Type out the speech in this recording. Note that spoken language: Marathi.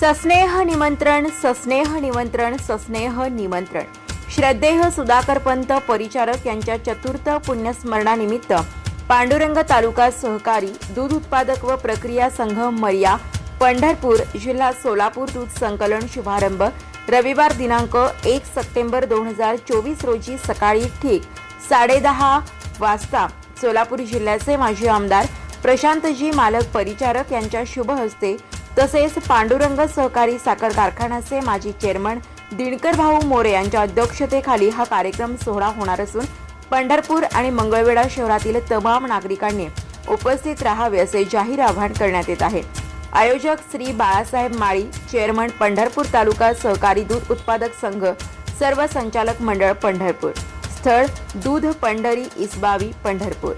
सस्नेह निमंत्रण सस्नेह निमंत्रण सस्नेह निमंत्रण. श्रद्धेह सुधाकर पंत परिचारक यांच्या चतुर्थ पुण्यस्मरणानिमित्त पांडुरंग तालुका सहकारी दूध उत्पादक व प्रक्रिया संघ मर्या पंढरपूर जिल्हा सोलापूर दूध संकलन शुभारंभ रविवार दिनांक एक सप्टेंबर दोन हजार चोवीस रोजी सकाळी ठीक साडेदहा वाजता सोलापूर जिल्ह्याचे माजी आमदार प्रशांतजी मालक परिचारक यांच्या शुभ हस्ते तसेच पांडुरंग सहकारी साखर कारखान्याचे माजी चेअरमन दिनकर भाऊ मोरे यांच्या अध्यक्षतेखाली हा कार्यक्रम सोहळा होणार असून पंढरपूर आणि मंगळवेढा शहरातील तमाम नागरिकांनी उपस्थित राहावे असे जाहीर आवाहन करण्यात येत आहे. आयोजक श्री बाळासाहेब माळी चेअरमन पंढरपूर तालुका सहकारी दूध उत्पादक संघ सर्व संचालक मंडळ पंढरपूर. स्थळ दूध पंढरी इसबावी पंढरपूर.